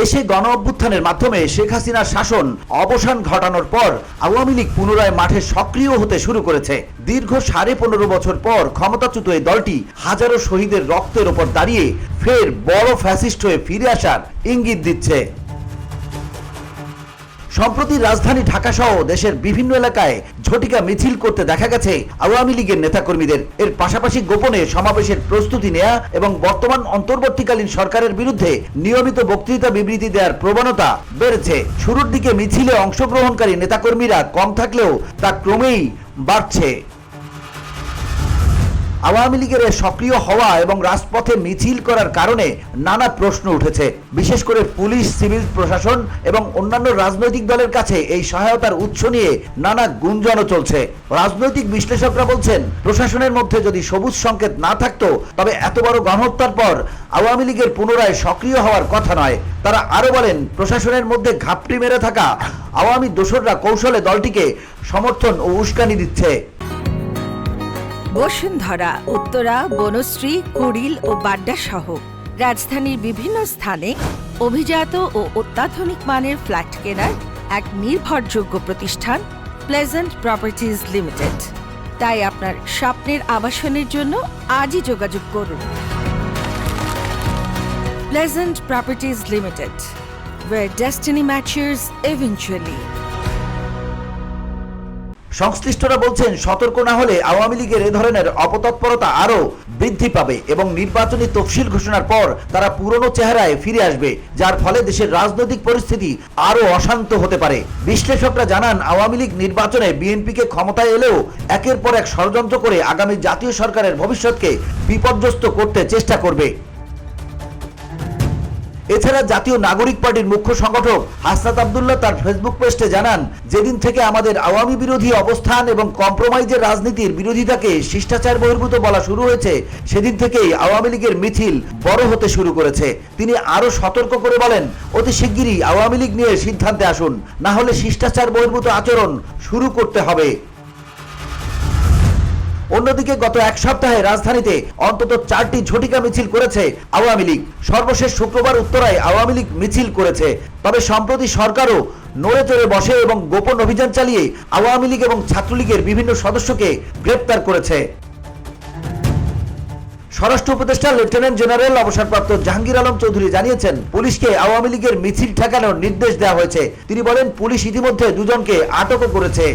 দেশে গণ অভ্যুত্থানের মাধ্যমে শেখ হাসিনার শাসন অবসান ঘটানোর পর আওয়ামী লীগ পুনরায় মাঠে সক্রিয় হতে শুরু করেছে। দীর্ঘ সাড়ে পনেরো বছর পর ক্ষমতাচ্যুত এই দলটি হাজারো শহীদের রক্তের ওপর দাঁড়িয়ে ফের বড় ফ্যাসিস্ট হয়ে ফিরে আসার ইঙ্গিত দিচ্ছে। সম্প্রতি রাজধানী ঢাকা সহ দেশের বিভিন্ন এলাকায় ঝটিকা মিছিল করতে দেখা গেছে আওয়ামী লীগের নেতাকর্মীদের। এর পাশাপাশি গোপনে সমাবেশের প্রস্তুতি নেয়া এবং বর্তমান অন্তর্বর্তীকালীন সরকারের বিরুদ্ধে নিয়মিত বক্তৃতা বিবৃতি দেওয়ার প্রবণতা বেড়েছে। শুরুর দিকে মিছিলে অংশগ্রহণকারী নেতাকর্মীরা কম থাকলেও তা ক্রমেই বাড়ছে। আওয়ামী লীগের সক্রিয় হওয়া এবং রাজপথে মিছিল করার কারণে নানা প্রশ্ন উঠেছে। বিশেষ করে পুলিশ, সিভিল প্রশাসন এবং অন্যান্য রাজনৈতিক দলের কাছে এই সহায়তার উৎস নিয়ে নানা গুঞ্জনও চলছে। রাজনৈতিক বিশ্লেষকরা বলছেন, প্রশাসনের মধ্যে যদি সবুজ সংকেত না থাকতো, তবে এত বড় গণহত্যার পর আওয়ামী লীগের পুনরায় সক্রিয় হওয়ার কথা নয়। তারা আরও বলেন, প্রশাসনের মধ্যে ঘাপটি মেরে থাকা আওয়ামী দোসররা কৌশলে দলটিকে সমর্থন ও উস্কানি দিচ্ছে। বসুন্ধরা, উত্তরা, বনশ্রী, কুড়িল ও বাড্ডা সহ রাজধানীর বিভিন্ন স্থানে অভিজাত ও অত্যাধুনিক মানের ফ্ল্যাট কেনার এক নির্ভরযোগ্য প্রতিষ্ঠান প্লেজেন্ট প্রপার্টিজ লিমিটেড তাই আপনার স্বপ্নের আবাসনের জন্য আজই যোগাযোগ করুন pleasant properties limited where destiny matches eventually. সংশ্লিষ্টরা বলছেন, সতর্ক না হলে আওয়ামী লীগের এ ধরনের অপতৎপরতা আরও বৃদ্ধি পাবে এবং নির্বাচনী তফসিল ঘোষণার পর তারা পুরনো চেহারায় ফিরে আসবে, যার ফলে দেশের রাজনৈতিক পরিস্থিতি আরও অশান্ত হতে পারে। বিশ্লেষকরা জানান, আওয়ামী লীগ নির্বাচনে বিএনপিকে ক্ষমতায় এলেও একের পর এক ষড়যন্ত্র করে আগামী জাতীয় সরকারের ভবিষ্যৎকে বিপর্যস্ত করতে চেষ্টা করবে। এছাড়া জাতীয় নাগরিক পার্টির মুখ্য সংগঠক হাসনাত আবদুল্লাহ তার ফেসবুক পোস্টে জানান, যেদিন থেকে আমাদের আওয়ামী বিরোধী অবস্থান এবং কম্প্রোমাইজের রাজনীতির বিরোধিতাকে শিষ্টাচার বহির্ভূত বলা শুরু হয়েছে, সেদিন থেকেই আওয়ামী লীগের মিছিল বড় হতে শুরু করেছে। তিনি আরও সতর্ক করে বলেন, অতি শিগগিরই আওয়ামী লীগ নিয়ে সিদ্ধান্তে আসুন, না হলে শিষ্টাচার বহির্ভূত আচরণ শুরু করতে হবে। অন্যদিকে গত এক সপ্তাহে রাজধানীতে অন্তত চারটি ঝটিকা মিছিল করেছে আওয়ামী লীগ। সর্বশেষ শুক্রবার উত্তরায় আওয়ামী লীগ মিছিল করেছে। তবে সম্প্রতি সরকারও নড়ে চড়ে বসে এবং গোপন অভিযান চালিয়ে আওয়ামী লীগ এবং ছাত্রলীগের বিভিন্ন সদস্যকে গ্রেপ্তার করেছে। স্বরাষ্ট্র উপদেষ্টা লেফটেন্যান্ট জেনারেল অবসরপ্রাপ্ত জাহাঙ্গীর আলম চৌধুরী জানিয়েছেন, পুলিশকে আওয়ামী লীগের মিছিল ঠেকানোর নির্দেশ দেওয়া হয়েছে। তিনি বলেন, পুলিশ ইতিমধ্যে দুজনকে আটকও করেছে।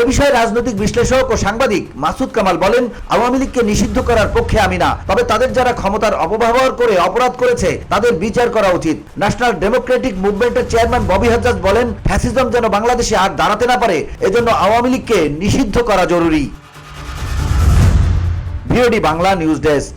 এ বিষয়ে রাজনৈতিক বিশ্লেষক ও সাংবাদিক মাসুদ কামাল বলেন, আওয়ামী লীগকে নিষিদ্ধ করার পক্ষে আমি না, তবে তাদের যারা ক্ষমতার অপব্যবহার করে অপরাধ করেছে, তাদের বিচার করা উচিত। ন্যাশনাল ডেমোক্রেটিক মুভমেন্টের চেয়ারম্যান ববি হাজ্জাজ বলেন, ফ্যাসিজম যেন বাংলাদেশে আর দাঁড়াতে না পারে, এজন্য আওয়ামী লীগকে নিষিদ্ধ করা জরুরি। VOD Bangla news desk.